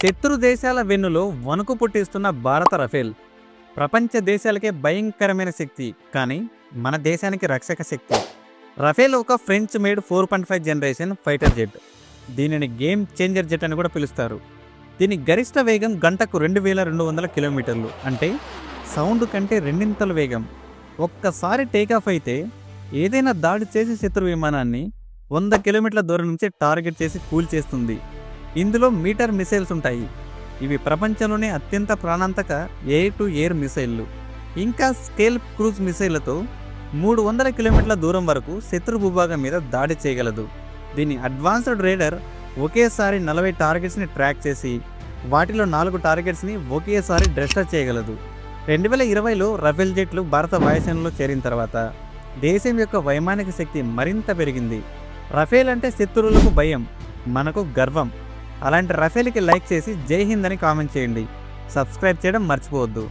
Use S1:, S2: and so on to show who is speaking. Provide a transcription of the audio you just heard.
S1: శత్రు దేశాల వెన్నులో వణుకు పుట్టిస్తున్న భారత రఫేల్ ప్రపంచ దేశాలకే భయంకరమైన శక్తి కానీ మన దేశానికి రక్షక శక్తి. రఫేల్ ఒక French made four point five generation fighter jet. దీనిని గేమ్ చేంజర్ జెట్ అని కూడా పిలుస్తారు. దీని గరిష్ట వేగం గంటకు రెండు వేల రెండు వందల కిలోమీటర్లు అంటే సౌండ్ కంటే రెండింతల వేగం. ఒక్కసారి టేకాఫ్ అయితే ఏదైనా దాడి చేసే శత్రు విమానాన్ని వంద కిలోమీటర్ల దూరం నుంచి టార్గెట్ చేసి కూల్ చేస్తుంది. ఇందులో మీటర్ మిసైల్స్ ఉంటాయి. ఇవి ప్రపంచంలోనే అత్యంత ప్రాణాంతక ఎయిర్ టు ఎయిర్ మిసైళ్ళు. ఇంకా స్కేల్ క్రూజ్ మిసైళ్ళతో మూడు వందల కిలోమీటర్ల దూరం వరకు శత్రు భూభాగం మీద దాడి చేయగలదు. దీని అడ్వాన్స్డ్ రేడర్ ఒకేసారి నలభై టార్గెట్స్ని ట్రాక్ చేసి వాటిలో నాలుగు టార్గెట్స్ని ఒకేసారి డ్రెస్టర్ చేయగలదు. రెండు వేల ఇరవైలో రఫేల్ జెట్లు భారత వాయుసేనలో చేరిన తర్వాత దేశం యొక్క వైమానిక శక్తి మరింత పెరిగింది. రఫేల్ అంటే శత్రువులకు భయం మనకు గర్వం. అలాంటి రఫేల్కి లైక్ చేసి జై హింద్ అని కామెంట్ చేయండి. సబ్స్క్రైబ్ చేయడం మర్చిపోవద్దు.